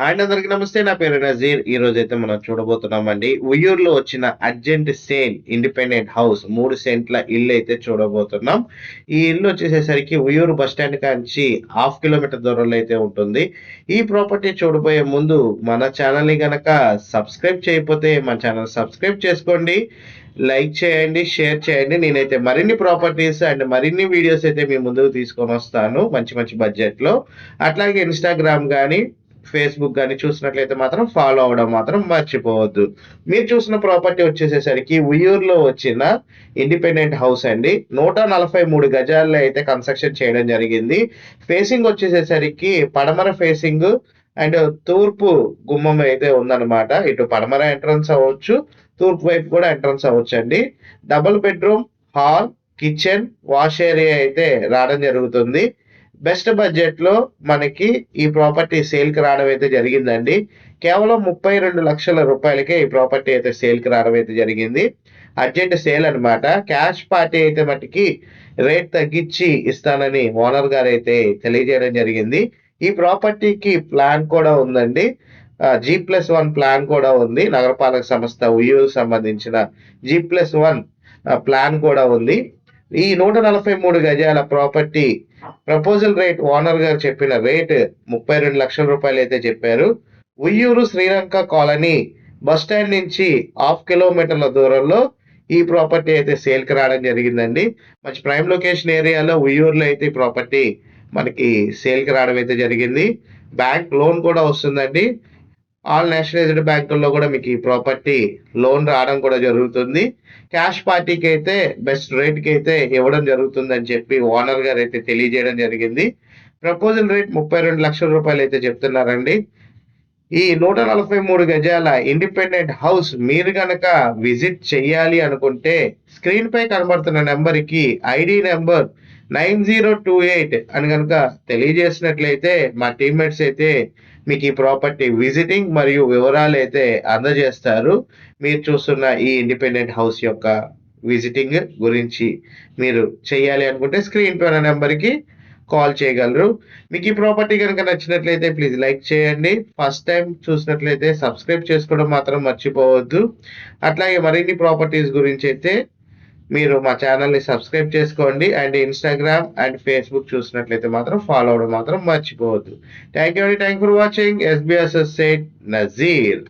Hi అందరికి నమస్తే. నా పేరు నజీర్. ఈ రోజు అయితే మనం చూడబోతున్నామండి. ఉయ్యూరులో వచ్చిన అర్జెంట్ సేల్ ఇండిపెండెంట్ హౌస్ మూడు సెంట్ల ఇల్లు అయితే చూడబోతున్నాం. ఈ ఇల్లు వచ్చేసేసరికి ఉయ్యూరు బస్ స్టాండ్ కాంచి హాఫ్ కిలోమీటర్ దూరంలో అయితే ఉంటుంది. ఈ ప్రాపర్టీ చూడబోయే ముందు మన ఛానల్ని గనక సబ్స్క్రైబ్ చేయకపోతే మన ఛానల్ సబ్స్క్రైబ్ చేసుకోండి. లైక్ చేయండి షేర్ చేయండి. నేనైతే మరిన్ని ప్రాపర్టీస్ అండ్ మరిన్ని వీడియోస్ అయితే మీ ముందుకు తీసుకొని వస్తాను మంచి మంచి బడ్జెట్లో. అట్లాగే ఇన్స్టాగ్రామ్ కానీ ఫేస్బుక్ కానీ చూసినట్లయితే మాత్రం ఫాలో అవడం మాత్రం మర్చిపోవద్దు. మీరు చూసిన ప్రాపర్టీ వచ్చేసేసరికి ఉయ్యూరులో వచ్చిన ఇండిపెండెంట్ హౌస్ అండి. నూట నలభై మూడు గజాల్లో అయితే కన్స్ట్రక్షన్ చేయడం జరిగింది. ఫేసింగ్ వచ్చేసేసరికి పడమర ఫేసింగ్ అండ్ తూర్పు గుమ్మం అయితే ఉందన్నమాట. ఇటు పడమర ఎంట్రన్స్ అవ్వచ్చు తూర్పు వైపు కూడా ఎంట్రన్స్ అవ్వచ్చు అండి double bedroom hall kitchen wash area అయితే రావడం జరుగుతుంది. బెస్ట్ బడ్జెట్లో మనకి ఈ ప్రాపర్టీ సేల్కి రావడం అయితే జరిగిందండి. కేవలం ముప్పై రెండు లక్షల రూపాయలకే ఈ ప్రాపర్టీ అయితే సేల్కి రావడం అయితే జరిగింది. అర్జెంట్ సేల్ అనమాట క్యాష్ పార్టీ అయితే మటుకి రేట్ తగ్గించి ఇస్తానని ఓనర్ గారు అయితే తెలియజేయడం జరిగింది. ఈ ప్రాపర్టీకి ప్లాన్ కూడా ఉందండి. జీ ప్లస్ వన్ ప్లాన్ కూడా ఉంది. నగరపాలక సంస్థ ఉయ్యూరు సంబంధించిన జీ ప్లస్ వన్ ప్లాన్ కూడా ఉంది. ఈ నూట నలభై మూడు గజాల ప్రాపర్టీ ప్రపోజల్ రేట్ ఓనర్ గారు చెప్పిన రేట్ ముప్పై రెండు లక్షల రూపాయలు అయితే చెప్పారు. Uyyuru Sri Lanka colony bus stand నుంచి హాఫ్ కిలోమీటర్ల దూరంలో ఈ ప్రాపర్టీ అయితే సేల్కి రావడం జరిగిందండి. మంచి ప్రైమ్ లొకేషన్ ఏరియాలో ఉయ్యూరులో అయితే ఈ ప్రాపర్టీ మనకి సేల్కి రావడం అయితే జరిగింది. బ్యాంక్ లోన్ కూడా వస్తుందండి. ఆల్ నేషనలైజ్డ్ బ్యాంకుల్లో కూడా మీకు ఈ ప్రాపర్టీ లోన్ రావడం కూడా జరుగుతుంది. క్యాష్ పార్టీకి అయితే బెస్ట్ రేట్కి అయితే ఇవ్వడం జరుగుతుంది అని చెప్పి ఓనర్ గారు అయితే తెలియజేయడం జరిగింది. ప్రపోజల్ రేట్ ముప్పై రెండు లక్షల రూపాయలు అయితే చెప్తున్నారండి. ఈ నూట నలభై మూడు గజాల ఇండిపెండెంట్ హౌస్ మీరు కనుక విజిట్ చేయాలి అనుకుంటే స్క్రీన్ పై కనబడుతున్న నెంబర్కి ID number nine zero two eight అని కనుక తెలియజేసినట్లయితే మా టీమ్మేట్స్ అయితే మీకు ఈ ప్రాపర్టీ విజిటింగ్ మరియు వివరాలు అయితే అందజేస్తారు. మీరు చూస్తున్న ఈ ఇండిపెండెంట్ హౌస్ యొక్క విజిటింగ్ గురించి మీరు చేయాలి అనుకుంటే స్క్రీన్ పైన నెంబర్కి కాల్ చేయగలరు. మీకు ఈ ప్రాపర్టీ కనుక నచ్చినట్లయితే ప్లీజ్ లైక్ చేయండి. ఫస్ట్ టైం చూసినట్లయితే సబ్స్క్రైబ్ చేసుకోవడం మాత్రం మర్చిపోవద్దు. అట్లాగే మరిన్ని ప్రాపర్టీస్ గురించి అయితే మీరు మా ఛానల్ని సబ్స్క్రైబ్ చేసుకోండి. అండ్ ఇన్స్టాగ్రామ్ అండ్ ఫేస్బుక్ చూసినట్లయితే మాత్రం ఫాలో అవడం మాత్రం మర్చిపోవద్దు. థ్యాంక్ యూ అండి. Thank for watching SBS set Nazir